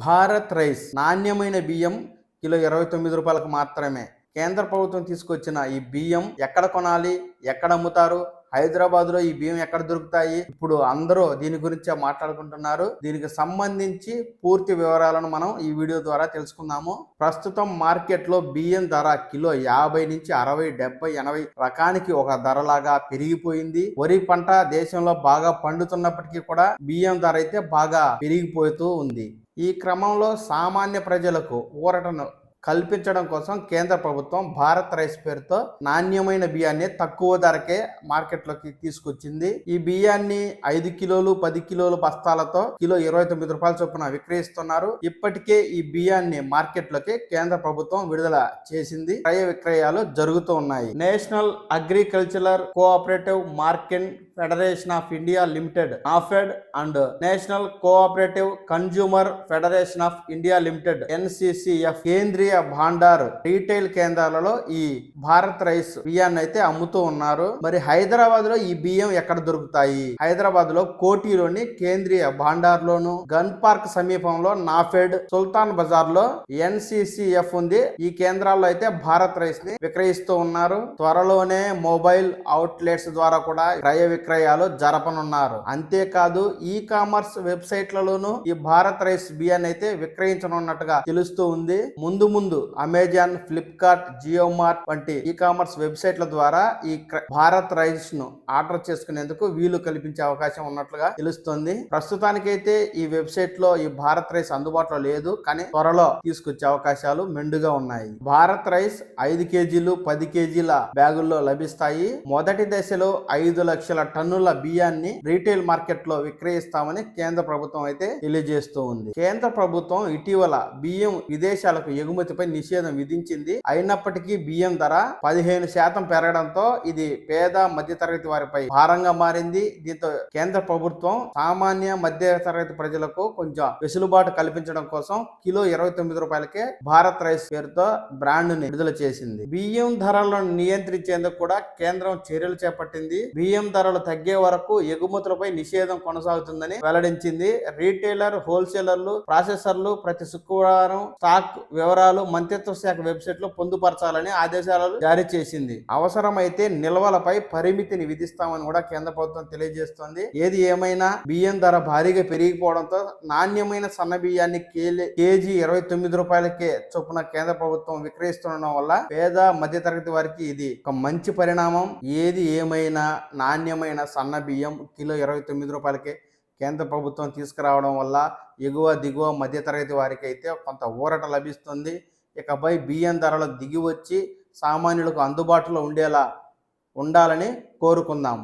Bharat rice నాణ్యమైన బియ్యం kilo ఇరవై తొమ్మిది రూపాయలకు మాత్రమే. కేంద్ర ప్రభుత్వం తీసుకొచ్చిన ఈ బియ్యం ఎక్కడ కొనాలి ఎక్కడ అమ్ముతారు హైదరాబాద్లో ఈ బియ్యం ఎక్కడ దొరుకుతాయి? ఇప్పుడు అందరూ దీని గురించే మాట్లాడుకుంటున్నారు. దీనికి సంబంధించి పూర్తి వివరాలను మనం ఈ వీడియో ద్వారా తెలుసుకుందాము. ప్రస్తుతం మార్కెట్లో బియ్యం ధర కిలో యాభై నుంచి అరవై డెబ్బై ఎనభై రకానికి ఒక ధరలాగా పెరిగిపోయింది. వరి పంట దేశంలో బాగా పండుతున్నప్పటికీ కూడా బియ్యం ధర అయితే బాగా పెరిగిపోతూ ఉంది. ఈ క్రమంలో సామాన్య ప్రజలకు ఊరటను కల్పించడం కోసం కేంద్ర ప్రభుత్వం భారత్ రైస్ పేరుతో నాణ్యమైన బియ్యాన్ని తక్కువ ధరకే మార్కెట్లోకి తీసుకొచ్చింది. ఈ బియ్యాన్ని ఐదు కిలోలు పది కిలోలు బస్తాలతో కిలో ఇరవై తొమ్మిది రూపాయల చొప్పున విక్రయిస్తున్నారు. ఇప్పటికే ఈ బియ్యాన్ని మార్కెట్లోకి కేంద్ర ప్రభుత్వం విడుదల చేసింది. క్రయ విక్రయాలు జరుగుతూ ఉన్నాయి. National agricultural cooperative market federation of India limited NAFED and national cooperative consumer federation of India limited NCCF Kendriya Bhandar retail కేంద్రాలలో ఈ భారత్ రైస్ బియ్యాన్ని అయితే అమ్ముతూ ఉన్నారు. మరి హైదరాబాద్లో ఈ బియ్యం ఎక్కడ దొరుకుతాయి? హైదరాబాద్లో కోటిలోని కేంద్రీయ భాండార్ లోను గన్ పార్క్ సమీపంలో నాఫెడ్ సుల్తాన్ బజార్లో ఎన్సిసిఎఫ్ ఉంది. ఈ కేంద్రాల్లో అయితే భారత్ రైస్ని విక్రయిస్తూ ఉన్నారు. త్వరలోనే మొబైల్ అవుట్లెట్స్ ద్వారా కూడా క్రయ విక్రయాలు జరపనున్నారు. అంతేకాదు ఈ కామర్స్ వెబ్సైట్లలోనూ ఈ భారత్ రైస్ బియ్యాన్ని అయితే విక్రయించనున్నట్టుగా తెలుస్తూ ఉంది. ముందు ముందు ముందు అమెజాన్ ఫ్లిప్కార్ట్ జియో మార్ట్ వంటి ఈ కామర్స్ వెబ్సైట్ల ద్వారా ఈ భారత్ రైస్ను ఆర్డర్ చేసుకునేందుకు వీలు కల్పించే అవకాశం ఉన్నట్లుగా తెలుస్తుంది. ప్రస్తుతానికైతే ఈ వెబ్సైట్లో ఈ భారత్ రైస్ అందుబాటులో లేదు కానీ త్వరలో తీసుకొచ్చే అవకాశాలు మెండుగా ఉన్నాయి. భారత్ రైస్ ఐదు కేజీలు పది కేజీల బ్యాగుల్లో లభిస్తాయి. మొదటి దశలో ఐదు లక్షల టన్నుల బియ్యాన్ని రీటైల్ మార్కెట్లో విక్రయిస్తామని కేంద్ర ప్రభుత్వం అయితే తెలియజేస్తూ ఉంది కేంద్ర ప్రభుత్వం ఇటీవల బియ్యం విదేశాలకు ఎగుమతి ఎగుమతిపై నిషేధం విధించింది. అయినప్పటికీ బియ్యం ధర పదిహేను శాతం పెరగడంతో ఇది పేద మధ్యతరగతి వారిపై భారంగా మారింది. దీంతో కేంద్ర ప్రభుత్వం సామాన్య మధ్య తరగతి ప్రజలకు కొంచెం వెసులుబాటు కల్పించడం కోసం కిలో ఇరవై తొమ్మిది రూపాయలకే భారత్ రైస్ పేరుతో బ్రాండ్ని విడుదల చేసింది. బియ్యం ధరలను నియంత్రించేందుకు కూడా కేంద్రం చర్యలు చేపట్టింది. బియ్యం ధరలు తగ్గే వరకు ఎగుమతులపై నిషేధం కొనసాగుతుందని వెల్లడించింది. రీటైలర్ హోల్సేలర్లు ప్రాసెసర్లు ప్రతి శుక్రవారం స్టాక్ వివరాలు మంత్రిత్వ శాఖ వెబ్సైట్లో పొందుపరచాలని ఆదేశాలు జారీ చేసింది. అవసరమైతే నిల్వలపై పరిమితిని విధిస్తామని కూడా కేంద్ర ప్రభుత్వం తెలియజేస్తోంది. ఏది ఏమైనా బియ్యం ధర భారీగా పెరిగిపోవడంతో నాణ్యమైన సన్న బియ్యాన్ని కేజీ ఇరవై తొమ్మిది రూపాయలకే చొప్పున కేంద్ర ప్రభుత్వం విక్రయిస్తుండడం వల్ల పేద మధ్యతరగతి వారికి ఇది ఒక మంచి పరిణామం. ఏది ఏమైనా నాణ్యమైన సన్న బియ్యం కిలో ఇరవై తొమ్మిది రూపాయలకే కేంద్ర ప్రభుత్వం తీసుకురావడం వల్ల ఎగువ దిగువ మధ్యతరగతి వారికి అయితే కొంత ఊరట లభిస్తుంది. ఇకపై బియ్యం ధరలు దిగి వచ్చి సామాన్యులకు అందుబాటులో ఉండేలా ఉండాలని కోరుకుందాం.